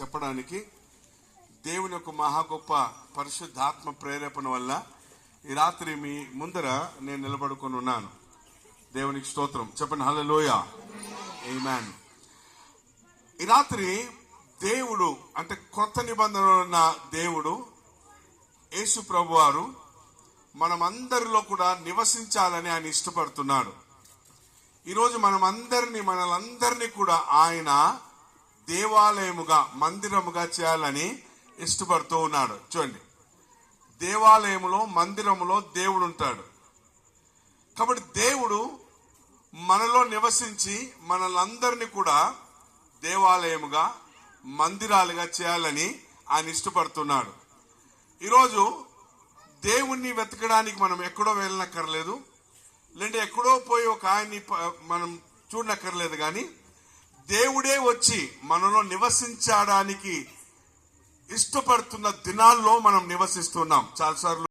చెప్పడానికి దేవుని యొక్క మహా గొప్ప పరిశుద్ధాత్మ ప్రేరేపణ వల్ల ఈ రాత్రి మీ ముందర నేను నిలబడుకొని ఉన్నాను. దేవునికి స్తోత్రం. చెప్పండి హల్లెలూయా. మ్యాన్ ఈ రాత్రి దేవుడు అంటే కొత్త నిబంధనలో ఉన్న దేవుడు యేసు ప్రభు వారు మనమందరిలో కూడా నివసించాలని ఆయన ఇష్టపడుతున్నాడు. ఈరోజు మనమందరినీ మనలందరినీ కూడా ఆయన దేవాలయముగా మందిరముగా చేయాలని ఇష్టపడుతూ ఉన్నాడు. చూడండి. దేవాలయములో మందిరములో దేవుడు ఉంటాడు. కాబట్టి దేవుడు మనలో నివసించి మనలందరినీ కూడా దేవాలయముగా మందిరాలుగా చేయాలని ఆయన ఇష్టపడుతున్నాడు. ఈరోజు దేవుణ్ణి వెతకడానికి మనం ఎక్కడో వెళ్ళనక్కర్లేదు. లేదంటే ఎక్కడో పోయి ఒక ఆయన్ని మనం చూడనక్కర్లేదు కానీ దేవుడే వచ్చి మనలో నివసించడానికి ఇష్టపడుతున్న దినాల్లో మనం నివసిస్తున్నాం చాలాసార్లు